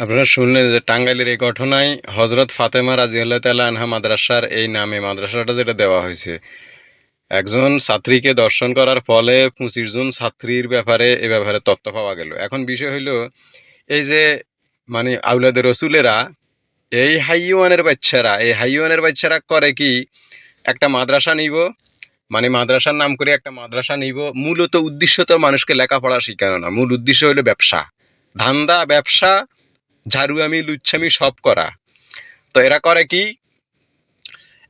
আপনারা শুনলেন যে টাঙ্গাইলের এই ঘটনায় হজরত ফাতেমা রাজিউল্লাহ তাল্লাহ আনহা মাদ্রাসার এই নামে মাদ্রাসাটা যেটা দেওয়া হয়েছে। একজন ছাত্রীকে দর্শন করার ফলে পঁচিশ জন ছাত্রীর ব্যাপারে, এ ব্যাপারে তথ্য পাওয়া গেল। এখন বিষয় হইল, এই যে মানে আউলাদের রসুলেরা, এই হাইওয়ানের বাচ্চারা, এই হাইওয়ানের বাচ্চারা করে কি, একটা মাদ্রাসা নিব মানে মাদ্রাসার নাম করে একটা মাদ্রাসা নিব, মূলত উদ্দেশ্য তো মানুষকে লেখাপড়া শেখানো না, মূল উদ্দেশ্য হলো ব্যবসা। ধান্দা, ব্যবসা ঝাড়ু আমি লুচ্ছামি সব করা। তো এরা করে কি?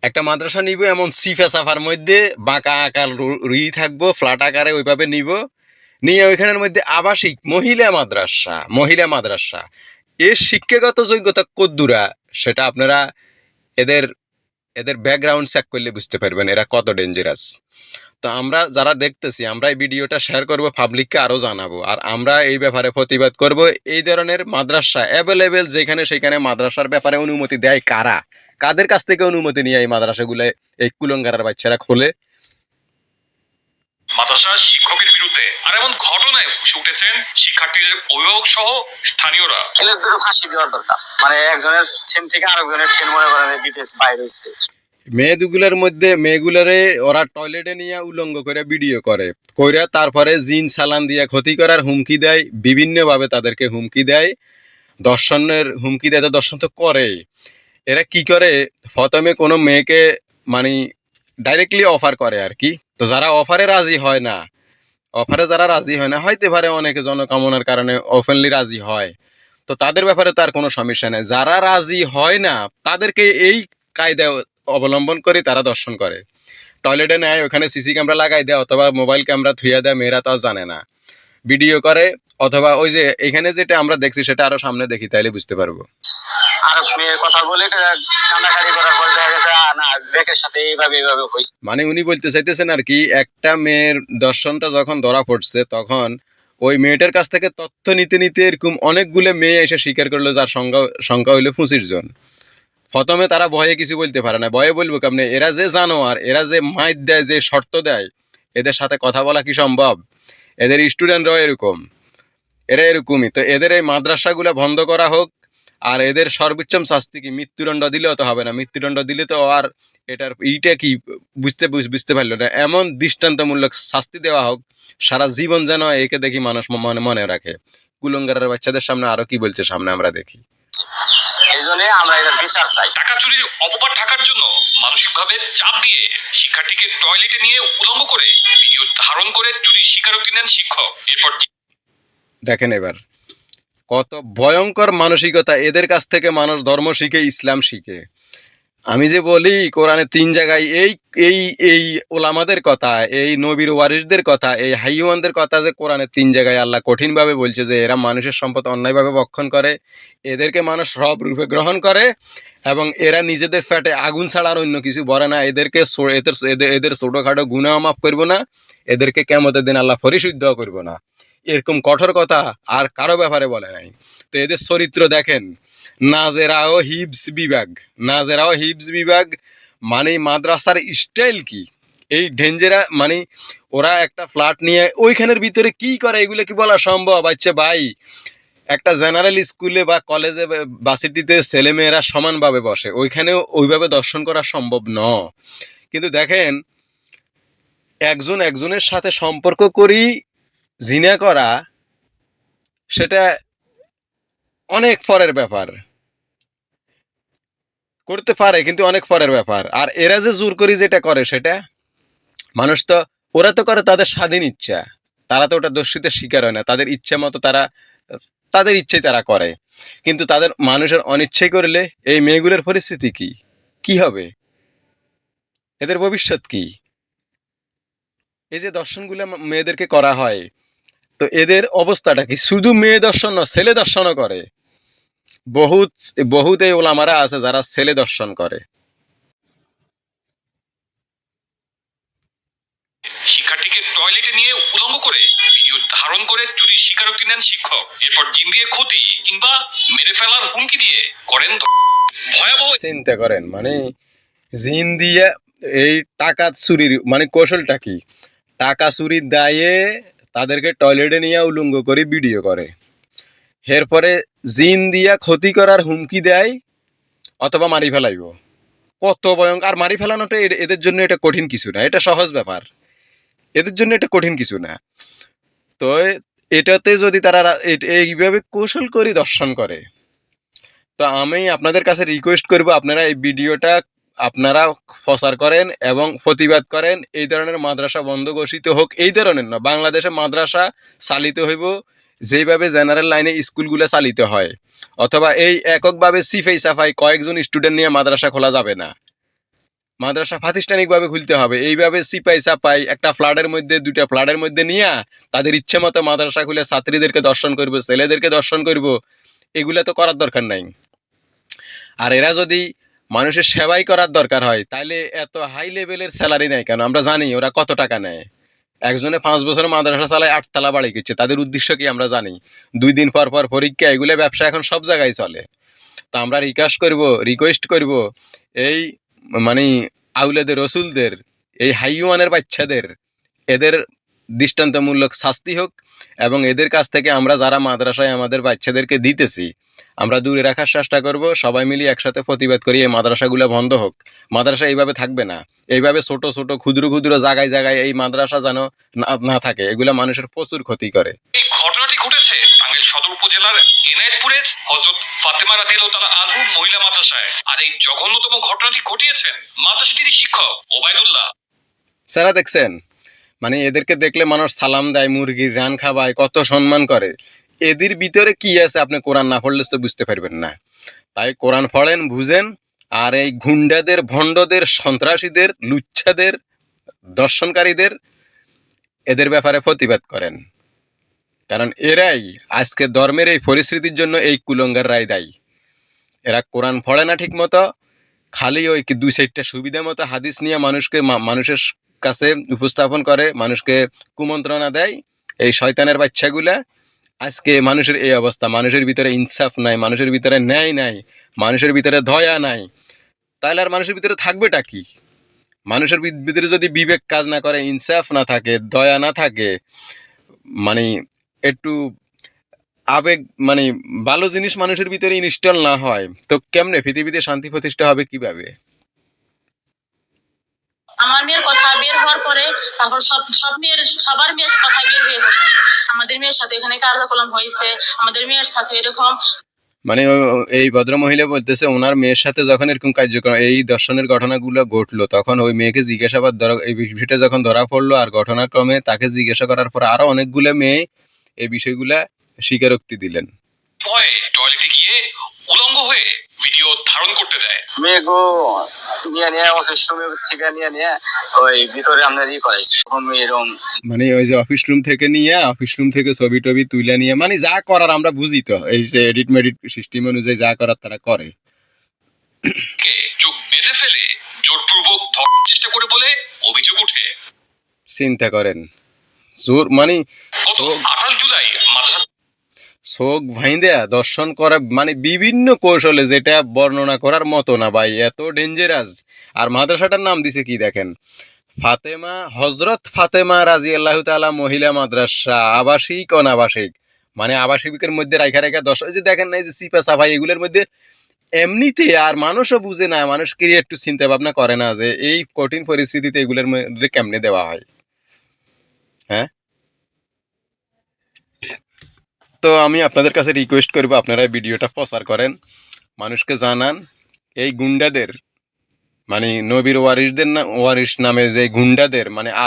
একটা মাদ্রাসা নিব এমন সিফা সাফার মধ্যে, বাঁকা আকার রুই থাকব, ফ্ল্যাট আকারে ওইভাবে নিব। নিয়ে ওইখানের মধ্যে আবাসিক, মহিলা মাদ্রাসা মহিলা মাদ্রাসা। এর শিক্ষাগত যোগ্যতা কদ্দুরা, সেটা আপনারা এদের এদের ব্যাকগ্রাউন্ড চেক করলে বুঝতে পারবেন এরা কত ডেঞ্জারাস তো আমরা যারা দেখতেছি, আমরা এই ভিডিওটা শেয়ার করব পাবলিককে আরও জানাব। আর আমরা এই ব্যাপারে প্রতিবাদ করব, এই ধরনের মাদ্রাসা অ্যাভেলেবেল যেখানে সেখানে মাদ্রাসার ব্যাপারে অনুমতি দেয় কারা? কাদের কাছ থেকে অনুমতি নিয়ে এই মাদ্রাসাগুলো, এই কুলঙ্গারার বাচ্চারা খোলে? মাদ্রাসার শিক্ষকের বিরুদ্ধে আর এমন ঘটনায় ফুসে উঠেছেন শিক্ষার্থীদের অভিভাবক সহ স্থানীয়রা। এগুলো ফাঁসি দেওয়ার দরকার। মানে একজনের ট্রেন থেকে আরেকজনের ট্রেন মনে করেন ডিটেলস বাইরে হয়েছে। মেয়েগুলোর মধ্যে মেয়েগুলারে ওরা টয়লেটে নিয়ে উলঙ্গ করে ভিডিও করে। কইরা তারপরে জিন সালান দিয়ে ক্ষতি করার হুমকি দেয় বিভিন্নভাবে তাদেরকে হুমকি দেয়। দর্শনের হুমকি দেয় তো দর্শন তো করে এরা কি করে? প্রথমে কোনো মেয়েকে মানে ডাইরেক্টলি অফার করে আর কি। তো যারা অফারে রাজি হয় না অফারে যারা রাজি হয় না হয়তো পারে অনেকে জনকামনার কারণে ওপেনলি রাজি হয়। তো তাদের ব্যাপারে তার কোনো সমস্যা নেই। যারা রাজি হয় না, তাদেরকে এই কায়দা অবলম্বন করে তারা দর্শন করে। টয়লেটে নেয়, ওখানে সিসি ক্যামেরা লাগাই দেয়, অথবা মোবাইল ক্যামেরা থুইয়া দেয়, মেয়েরা তো জানে না। ভিডিও করে অথবা ওই যে এখানে যেটা আমরা দেখছি সেটা আরও সামনে দেখি তাইলে বুঝতে পারব। মানে উনি বলতে চাইতেছেন আর কি একটা মেয়ের দর্শনটা যখন ধরা পড়ছে তখন ওই মেয়েটার কাছ থেকে তথ্য নিতে নিতে এরকম অনেকগুলো মেয়ে এসে স্বীকার করল যার সংখ্যা সংখ্যা হইল পঁচিশ জন। প্রথমে তারা ভয়ে কিছু বলতে পারে না ভয়ে বলব কেমনে এরা যে জানো আর এরা যে মাইর দেয় যে শর্ত দেয় এদের সাথে কথা বলা কি সম্ভব? এদের স্টুডেন্টরাও এরকম। এরা এরকমই। তো এদের এই মাদ্রাসাগুলো বন্ধ করা হোক, আর এদের সর্বোচ্চম শাস্তি কি? মৃত্যুদণ্ড দিলেও তো হবে না। মৃত্যুদণ্ড দিলে তো আর এটার এইটা কি? বুঝতে বুঝ- বুঝতে পারল না। এমন দৃষ্টান্তমূলক শাস্তি দেওয়া হোক, সারা জীবন যেন একে দেখি মানুষ মনে মনে রাখে। কুলঙ্গারের বাচ্চাদের সামনে আরও কি বলছে সামনে আমরা দেখি। এই জন্য আমরা এটার বিচার চাই। টাকা চুরির অপবাদ ঢাকার জন্য মানসিকভাবে চাপ দিয়ে শিক্ষার্থীকে টয়লেটে নিয়ে উলঙ্গ করে ভিডিও ধারণ করে চুরির স্বীকারোক্তি নেন শিক্ষক। এরপর দেখেন এবার কত ভয়ঙ্কর মানসিকতা এদের কাছ থেকে মানুষ ধর্ম শিখে ইসলাম শিখে। আমি যে বলি, কোরআনে তিন জায়গায় এই এই এই ওলামাদের কথা, এই নবীর ওয়ারিসদের কথা, এই হাইওয়ানদের কথা যে কোরআনে তিন জায়গায় আল্লাহ কঠিনভাবে বলছে যে এরা মানুষের সম্পদ অন্যায়ভাবে বক্ষণ করে, এদেরকে মানুষ সব রূপে গ্রহণ করে এবং এরা নিজেদের ফ্যাটে আগুন ছাড়া আর অন্য কিছু বলে না। এদেরকে এদের এদের ছোটোখাটো গুণাও মাফ করব না, এদেরকে কেমতের দিন আল্লাহ পরিশুদ্ধ করব না। এরকম কঠোর কথা আর কারও ব্যাপারে বলে নাই। তো এদের চরিত্র দেখেন, নাজেরাও হিবস বিভাগ। নাজেরাও হিবস বিভাগ মানে মাদ্রাসার স্টাইল কি? এই ডেঞ্জেরা মানে ওরা একটা ফ্ল্যাট নিয়ে ওইখানের ভিতরে কি করে? এগুলো কি বলা সম্ভব? আচ্ছা ভাই, একটা জেনারেল স্কুলে বা কলেজে বাসিটিতে ছেলেমেয়েরা সমানভাবে বসে। ওইখানেও ওইভাবে দর্শন করা সম্ভব ন। কিন্তু দেখেন, একজন একজনের সাথে সম্পর্ক করি জিনা করা, সেটা অনেক পরের ব্যাপার। করতে পারে, কিন্তু অনেক পরের ব্যাপার। আর এরা যে জোর করি যেটা করে, সেটা মানুষ তো, ওরা তো করে তাদের স্বাধীন ইচ্ছা। তারা তো ওটা দোষীদের শিকার হয় না। তাদের ইচ্ছা মতো তারা, তাদের ইচ্ছেই তারা করে। কিন্তু তাদের মানুষের অনিচ্ছাই করলে এই মেয়েগুলোর পরিস্থিতি কি? কি হবে? এদের ভবিষ্যৎ কি? এই যে দর্শনগুলো মেয়েদেরকে করা হয় তো এদের অবস্থাটা কি? শুধু মেয়ে দর্শন না ছেলে দর্শনও করে। বহুত বহুত এই ওলামারা আছে যারা ছেলে দর্শন করে। শিক্ষার্থীকে টয়লেটে নিয়ে উলঙ্গ করে ভিডিও ধারণ করে চুরির স্বীকারোক্তি নেন শিক্ষক। এরপর জিন দিয়ে ক্ষতি কিংবা মেরে ফেলার হুমকি দিয়ে করেন ভয়াবহ চিন্তা করেন মানে জিন দিয়ে এই টাকা চুরির মানে কৌশলটা কি? টাকা চুরির দায়ে তাদেরকে টয়লেটে নিয়ে উলঙ্গ করে ভিডিও করে। এরপরে জিন দিয়া ক্ষতি করার হুমকি দেয় অথবা মারি ফেলাইব। কত ভয়ঙ্কর। আর মারি ফেলানোটা এদের জন্য এটা কঠিন কিছু না, এটা সহজ ব্যাপার। এদের জন্য এটা কঠিন কিছু না। তো এটাতে যদি তারা এইভাবে কৌশল করে দর্শন করে, তো আমি আপনাদের কাছে রিকোয়েস্ট করব আপনারা এই ভিডিওটা আপনারা প্রচার করেন এবং প্রতিবাদ করেন, এই ধরনের মাদ্রাসা বন্ধ ঘোষিত হোক, এই ধরনের না, বাংলাদেশে মাদ্রাসা চালিত হইব যেইভাবে জেনারেল লাইনে স্কুলগুলো চালিত হয়, অথবা এই এককভাবে সিফাই সাফাই কয়েকজন স্টুডেন্ট নিয়ে মাদ্রাসা খোলা যাবে না। মাদ্রাসা প্রাতিষ্ঠানিকভাবে খুলতে হবে, এইভাবে সিপাই সাপাই একটা ফ্ল্যাটের মধ্যে, দুইটা ফ্ল্যাটের মধ্যে নিয়ে তাদের ইচ্ছে মতো মাদ্রাসা খুলে ছাত্রীদেরকে দর্শন করব, ছেলেদেরকে দর্শন করব, এগুলো তো করার দরকার নাই। আর এরা যদি মানুষের সেবাই করার দরকার হয় তাহলে এত হাই লেভেলের স্যালারি নেয় কেন? আমরা জানি ওরা কত টাকা নেয়। একজনে পাঁচ বছর মাদ্রাসা চালায় আটতলা বাড়ি করছে, তাদের উদ্দেশ্য কি আমরা জানি? দুই দিন পর পর পরীক্ষা, এগুলো ব্যবসা এখন সব জায়গায় চলে। তো আমরা রিকোয়েস্ট করব রিকোয়েস্ট করব এই মানে আউলেদের, রসুলদের, এই হাইওয়ানের বাচ্চাদের, এদের দৃষ্টান্তমূলক শাস্তি হোক এবং এদের কাছ থেকে আমরা যারা মাদ্রাসায় আমাদের বাচ্চাদেরকে দিতেছি আমরা দূরে রাখার চেষ্টা করব সবাই মিলে একসাথে প্রতিবাদ করি এই মাদ্রাসাগুলো বন্ধ হোক। মাদ্রাসা এইভাবে থাকবে না। এইভাবে ছোট ছোট ক্ষুদ্র ক্ষুদ্র জায়গায় জায়গায় এই মাদ্রাসা যেন না- থাকে এগুলো মানুষের প্রচুর ক্ষতি করে। এই ঘটনাটি ঘটেছে টাঙ্গাইল সদর উপজেলার এনায়েতপুরের হজরত ফাতেমা রাদিয়াল্লাহু তাআলা আনহু মহিলা মাদ্রাসায়। আর এই জঘন্যতম ঘটনাটি ঘটিয়েছেন মাদ্রাসাটির শিক্ষক ওবায়দুল্লাহ। স্যারা দেখছেন? মানে এদেরকে দেখলে মানুষ সালাম দেয় মুরগির রান খাওয়ায় কত সম্মান করে। এদের ভিতরে কি আছে আপনি কোরআন না পড়লে তো বুঝতে পারবেন না। তাই কোরআন পড়েন, বুঝেন, আর এই গুন্ডাদের, ভণ্ডদের, সন্ত্রাসীদের, লুচ্ছাদের, দর্শনকারীদের, এদের ব্যাপারে প্রতিবাদ করেন। কারণ এরাই আজকে ধর্মের এই পরিস্থিতির জন্য এই কুলঙ্গার রায় দায়ী। এরা কোরআন পড়ে না ঠিক মতো খালি ওই দুই সাইডটা সুবিধা মতো হাদিস নিয়ে মানুষকে মানুষের কাছে উপস্থাপন করে, মানুষকে কুমন্ত্রণা দেয়, এই শয়তানের বাচ্চাগুলা আজকে মানুষের এই অবস্থা, মানুষের ভিতরে ইনসাফ নাই, মানুষের ভিতরে ন্যায় নাই, মানুষের ভিতরে দয়া নাই। তাহলে আর মানুষের ভিতরে থাকবেটা কি? মানুষের ভিতরে যদি বিবেক কাজ না করে, ইনসাফ না থাকে, দয়া না থাকে মানে একটু আবেগ মানে ভালো জিনিস মানুষের ভিতরে ইনস্টল না হয়, তো কেমনে? পৃথিবীতে শান্তি প্রতিষ্ঠা হবে কীভাবে? আমার মেয়ের কথা বের হওয়ার পরে তারপর সব সব মেয়ের সবার মেয়ের কথা বের হয়ে বসছে। আমাদের মেয়ের সাথে এখানে কার্যক্রম হয়েছে আমাদের মেয়ের সাথে এরকম। মানে এই ভদ্র মহিলা বলতেছে ওনার মেয়ের সাথে যখন এরকম কার্যক্রম এই দর্শনের ঘটনাগুলো ঘটলো তখন ওই মেয়েকে জিজ্ঞাসাবাদ ধরা এই বিষয়টা যখন ধরা পড়ল আর ঘটনাক্রমে তাকে জিজ্ঞাসা করার পর আরও অনেকগুলো মেয়ে এই বিষয়গুলা স্বীকারোক্তি দিলেন। ভয়ে টয়লেটে গিয়ে উলঙ্গ হয়ে ভিডিও ধারণ করতে দেয়। মেয়েগো নিয়ে নিয়ে অফিস রুমে থেকে নিয়ে নিয়ে ওই ভিতরে ই এরকম মানে ওই যে অফিস রুম থেকে নিয়ে অফিস রুম থেকে ছবি টবি তুলে নিয়ে মানে যা করার আমরা বুঝি তো এই যে এডিট মেডিট সিস্টেম অনুযায়ী যা করার তারা করে। চোখ বেঁধে ফেলে জোরপূর্বক ধরার চেষ্টা করে বলে অভিযোগ ওঠে। চিন্তা করেন জোর মানে আঠাশ জুলাই মাদ্রাসা চোখ ভাইন্দা দর্শন করা মানে বিভিন্ন কৌশলে যেটা বর্ণনা করার মতো না ভাই, এত ডেঞ্জারাস আর মাদ্রাসাটার নাম দিছে কি দেখেন? ফাতেমা হজরত ফাতেমা রাজি আল্লাহ তালা মহিলা মাদ্রাসা, আবাসিক, অনাবাসিক। মানে আবাসিকের মধ্যে রাখা রেখা দশ যে দেখেন না যে সিপা সাফাই, এগুলোর মধ্যে এমনিতে আর মানুষও বুঝে না, মানুষ কি একটু চিন্তা ভাবনা করে না যে এই কঠিন পরিস্থিতিতে এগুলোর মধ্যে কেমনে দেওয়া হয়। হ্যাঁ? তো আমি আপনাদের কাছে রিকোয়েস্ট করব, আপনারা ভিডিওটা প্রচার করেন। মানুষকে জানান, এই গুন্ডাদের মানে নবীর ওয়ারিসদের না, ওয়ারিস নামে যে গুন্ডাদের মানে